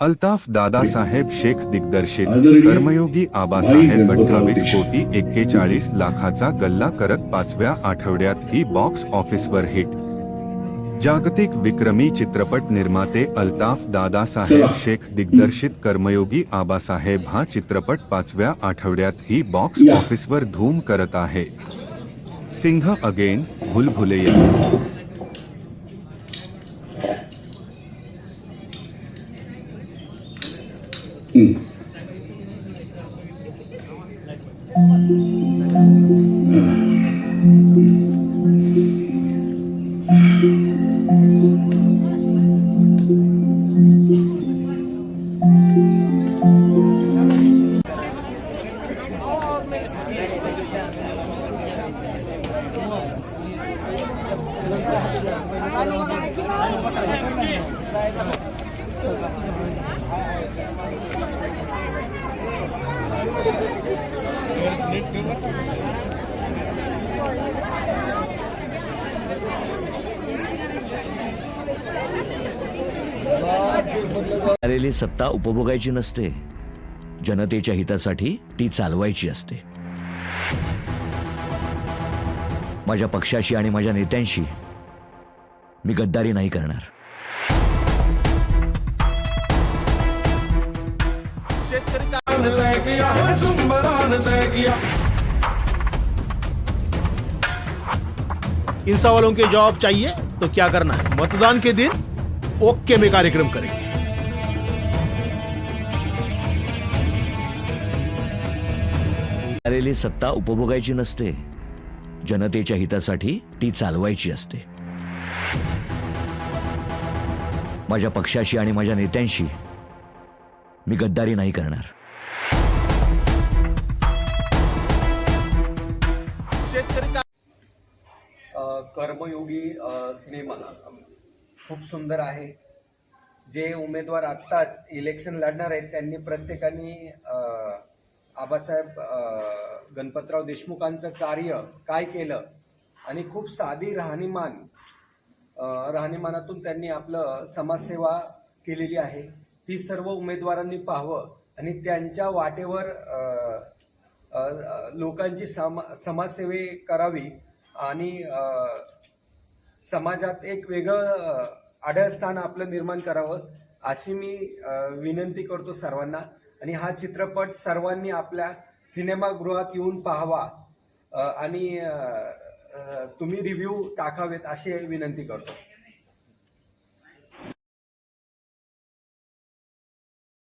अल्ताफ दादासाहेब शेख दिग्दर्शित कर्मयोगी आबासाहेब अठ्ठावीस कोटी एक्केचाळीस लाखाचा गल्ला करत पाचव्या आठवड्यात ही बॉक्स ऑफिसवर हिट जागतिक विक्रमी चित्रपट निर्माते अल्ताफ दादासाहेब. शेख दिग्दर्शित कर्मयोगी आबासाहेब हा चित्रपट पाचव्या आठवड्यात ही बॉक्स. ऑफिसवर धूम करत आहे सिंह अगेन भुलभुलैया हं. आलेली सत्ता उपभोगायची नसते. जनतेच्या हितासाठी ती चालवायची असते. माझ्या पक्षाशी आणि माझ्या नेत्यांशी मी गद्दारी नाही करणार. ਲੈ ਗਿਆ ਹੈ ਸੁੰਬਰਾਨ ਲੈ ਗਿਆ इंसा वालों के जॉब चाहिए तो क्या करना है मतदान के दिन ओके में कार्यक्रम करेंगे आलेली सत्ता उपभोगायची नसते जनतेच्या हितासाठी ती चालवायची असते माझ्या पक्षाशी आणि माझ्या नेत्यांशी मी गद्दारी नाही करणार. कर्मयोगी सिनेमा. खूप सुंदर आहे. जे उमेदवार आत्ता इलेक्शन लढणार आहेत त्यांनी प्रत्येकाने आबासाहेब गणपतराव देशमुखांचं कार्य काय केलं? आणि खूप साधी राहणीमान राहणीमानातून त्यांनी आपलं समाजसेवा केलेली आहे. ती सर्व उमेदवारांनी पाहावं आणि त्यांच्या वाटेवर लोकांची समा समाजसेवे करावी आणि समाजात एक वेगळं आढळस्थान आपलं निर्माण करावं अशी मी विनंती करतो सर्वांना. आणि हा चित्रपट सर्वांनी आपल्या सिनेमागृहात येऊन पाहावा आणि तुम्ही रिव्ह्यू टाकावेत अशी विनंती करतो.